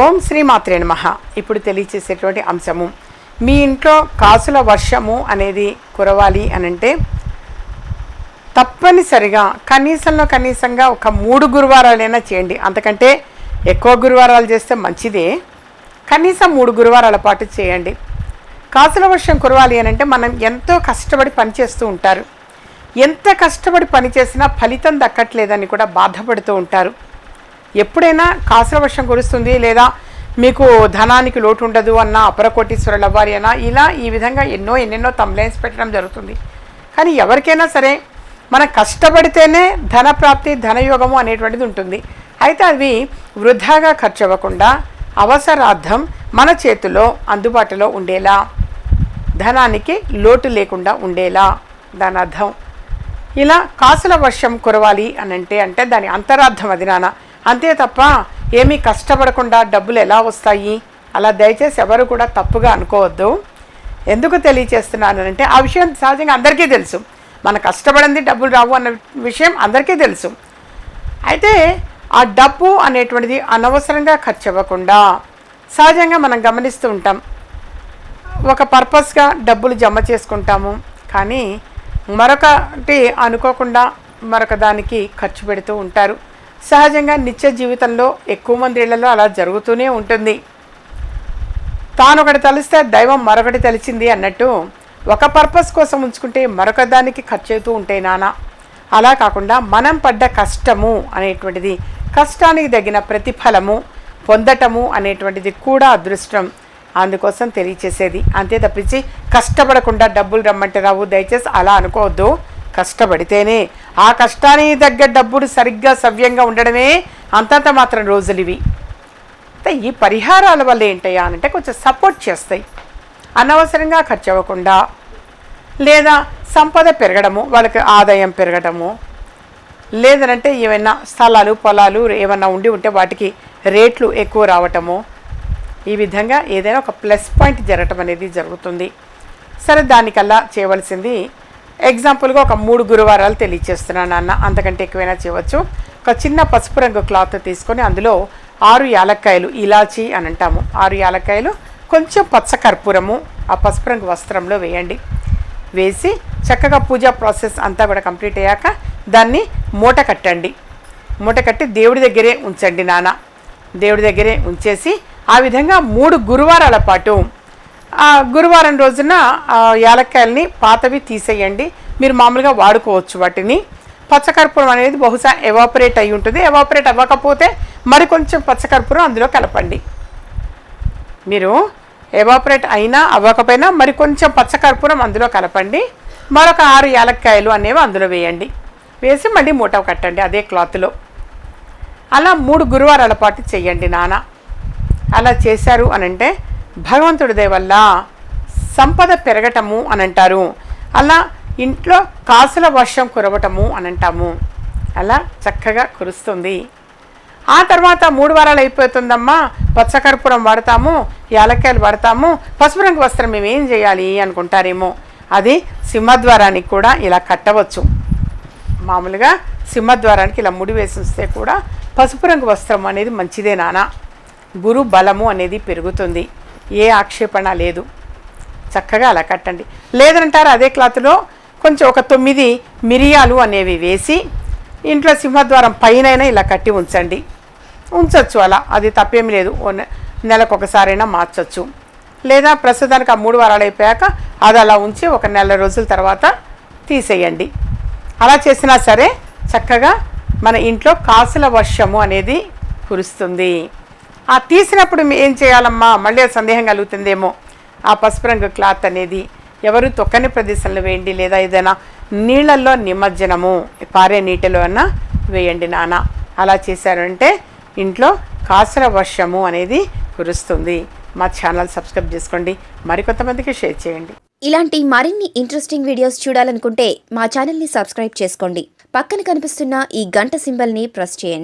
ఓం శ్రీ మాత్రే నమః. ఇప్పుడు తెలియచేసేటువంటి అంశము మీ ఇంట్లో కాసుల వర్షము అనేది కురవాలి అనంటే తప్పనిసరిగా కనీసంలో కనీసంగా ఒక మూడు గురువారాలైనా చేయండి. అంతకంటే ఎక్కువ గురువారాలు చేస్తే మంచిదే. కనీసం మూడు గురువారాల పాటు చేయండి. కాసుల వర్షం కురవాలి అని అంటే మనం ఎంతో కష్టపడి పనిచేస్తూ ఉంటారు. ఎంత కష్టపడి పనిచేసినా ఫలితం దక్కట్లేదని కూడా బాధపడుతూ ఉంటారు. ఎప్పుడైనా కాసుల వర్షం కురుస్తుంది లేదా మీకు ధనానికి లోటు ఉండదు అన్న అపరకోటీశ్వరులు అవ్వాలి అన్న ఇలా ఈ విధంగా ఎన్నో ఎన్నెన్నో తమ్లైన్స్ పెట్టడం జరుగుతుంది. కానీ ఎవరికైనా సరే మనం కష్టపడితేనే ధన ప్రాప్తి ధనయోగము అనేటువంటిది ఉంటుంది. అయితే అవి వృధాగా ఖర్చు అవ్వకుండా అవసరార్థం మన చేతిలో అందుబాటులో ఉండేలా ధనానికి లోటు లేకుండా ఉండేలా. దాని అర్థం ఇలా కాసుల వర్షం కురవాలి అని అంటే అంటే దాని అంతరార్థం అది నాన్న. అంతే తప్ప ఏమీ కష్టపడకుండా డబ్బులు ఎలా వస్తాయి? అలా దయచేసి ఎవరు కూడా తప్పుగా అనుకోవద్దు. ఎందుకు తెలియచేస్తున్నానంటే ఆ విషయం సహజంగా అందరికీ తెలుసు. మన కష్టపడింది డబ్బులు రావు అన్న విషయం అందరికీ తెలుసు. అయితే ఆ డబ్బు అనేటువంటిది అనవసరంగా ఖర్చు అవ్వకుండా సహజంగా మనం గమనిస్తూ ఉంటాం. ఒక పర్పస్గా డబ్బులు జమ చేసుకుంటాము. కానీ మరొకటి అనుకోకుండా మరొక దానికి ఖర్చు పెడుతూ ఉంటారు. సహజంగా నిత్య జీవితంలో ఎక్కువ మంది ఇళ్ళలో అలా జరుగుతూనే ఉంటుంది. తాను ఒకటి తలిస్తే దైవం మరొకటి తెలిసింది అన్నట్టు ఒక పర్పస్ కోసం ఉంచుకుంటే మరొక దానికి ఖర్చు అవుతూ ఉంటే నానా. అలా కాకుండా మనం పడ్డ కష్టము అనేటువంటిది కష్టానికి తగిన ప్రతిఫలము పొందటము అనేటువంటిది కూడా అదృష్టం. అందుకోసం తెలియచేసేది. అంతే తప్పించి కష్టపడకుండా డబ్బులు రమ్మంటే రావు. దయచేసి అలా అనుకోవద్దు. కష్టపడితేనే ఆ కష్టానికి తగ్గ డబ్బులు సరిగ్గా సవ్యంగా ఉండడమే అంతంత మాత్రం రోజులు ఇవి అయితే ఈ పరిహారాల వల్ల ఏంటయ్యా అంటే కొంచెం సపోర్ట్ చేస్తాయి. అనవసరంగా ఖర్చు అవ్వకుండా లేదా సంపద పెరగడము వాళ్ళకి ఆదాయం పెరగడము లేదనంటే ఏమైనా స్థలాలు పొలాలు ఏమైనా ఉండి ఉంటే వాటికి రేట్లు ఎక్కువ రావటము ఈ విధంగా ఏదైనా ఒక ప్లస్ పాయింట్ జరగటం అనేది జరుగుతుంది. సరే దానికల్లా చేయవలసింది ఎగ్జాంపుల్గా ఒక మూడు గురువారాలు తెలియచేస్తున్నాను అన్న అంతకంటే ఎక్కువైనా చేయవచ్చు. ఒక చిన్న పసుపు రంగు క్లాత్ తీసుకొని అందులో ఆరు యాలక్కాయలు ఇలాచి అని అంటాము. ఆరు యాలక్కాయలు కొంచెం పచ్చ కర్పూరము ఆ పసుపు రంగు వస్త్రంలో వేయండి. వేసి చక్కగా పూజా ప్రాసెస్ అంతా కూడా కంప్లీట్ అయ్యాక దాన్ని మూట కట్టండి. మూట కట్టి దేవుడి దగ్గరే ఉంచండి నాన్న. దేవుడి దగ్గరే ఉంచేసి ఆ విధంగా మూడు గురువారాల పాటు గురువారం రోజున యాలక్కాయల్ని పాతవి తీసేయండి. మీరు మామూలుగా వాడుకోవచ్చు వాటిని. పచ్చకర్పూరం అనేది బహుశా ఎవాపరేట్ అయి ఉంటుంది. ఎవాపరేట్ అవ్వకపోతే మరి కొంచెం పచ్చకర్పూరం అందులో కలపండి. మీరు ఎవాపరేట్ అయినా అవ్వకపోయినా మరి కొంచెం పచ్చకర్పూరం అందులో కలపండి. మరొక ఆరు యాలక్కాయలు అనేవి అందులో వేయండి. వేసి మళ్ళీ మూట కట్టండి అదే క్లాత్లో. అలా మూడు గురువారాల పాటు చేయండి నాన్న. అలా చేశారు అని అంటే భగవంతుడి దయ వల్ల సంపద పెరగటము అని అంటారు అలా ఇంట్లో కాసుల వర్షం కురవటము అని అంటాము అలా చక్కగా కురుస్తుంది. ఆ తర్వాత మూడు వారాలు అయిపోతుందమ్మా. పచ్చకర్పూరం వాడతాము యాలక్కాయలు వాడతాము పసుపు రంగు వస్త్రం మేము ఏం చేయాలి అనుకుంటారేమో. అది సింహద్వారానికి కూడా ఇలా కట్టవచ్చు. మామూలుగా సింహద్వారానికి ఇలా ముడి వేసి ఉంచితే కూడా పసుపు రంగు వస్త్రం అనేది మంచిదే నానా. గురు బలము అనేది పెరుగుతుంది. ఏ ఆక్షేపణ లేదు. చక్కగా అలా కట్టండి. లేదంటారు అదే క్లాత్లో కొంచెం ఒక తొమ్మిది మిరియాలు అనేవి వేసి ఇంట్లో సింహద్వారం పైన ఇలా కట్టి ఉంచండి. ఉంచవచ్చు అలా అది తప్పేం లేదు. నెలకు ఒకసారైనా మార్చచ్చు. లేదా ప్రస్తుతానికి ఆ మూడు వారాలు అయిపోయాక అది అలా ఉంచి ఒక నెల రోజుల తర్వాత తీసేయండి. అలా చేసినా సరే చక్కగా మన ఇంట్లో కాసుల వర్షము అనేది కురుస్తుంది. ఆ తీసినప్పుడు ఏం చేయాలమ్మా? మళ్ళీ సందేహం కలుగుతుందేమో. ఆ పసుపు రంగు క్లాత్ అనేది ఎవరు తొక్కని ప్రదేశంలో వేయండి లేదా ఏదైనా నీళ్ళల్లో నిమజ్జనము పారే నీటిలో అన్నా వేయండి నాన్న. అలా చేశారంటే ఇంట్లో కాసుల వర్షము అనేది కురుస్తుంది. మా ఛానల్ సబ్స్క్రైబ్ చేసుకోండి. మరికొంతమందికి షేర్ చేయండి. ఇలాంటి మరిన్ని ఇంట్రెస్టింగ్ వీడియోస్ చూడాలనుకుంటే మా ఛానల్ని సబ్స్క్రైబ్ చేసుకోండి. పక్కన కనిపిస్తున్న ఈ గంట సింబల్ని ప్రెస్ చేయండి.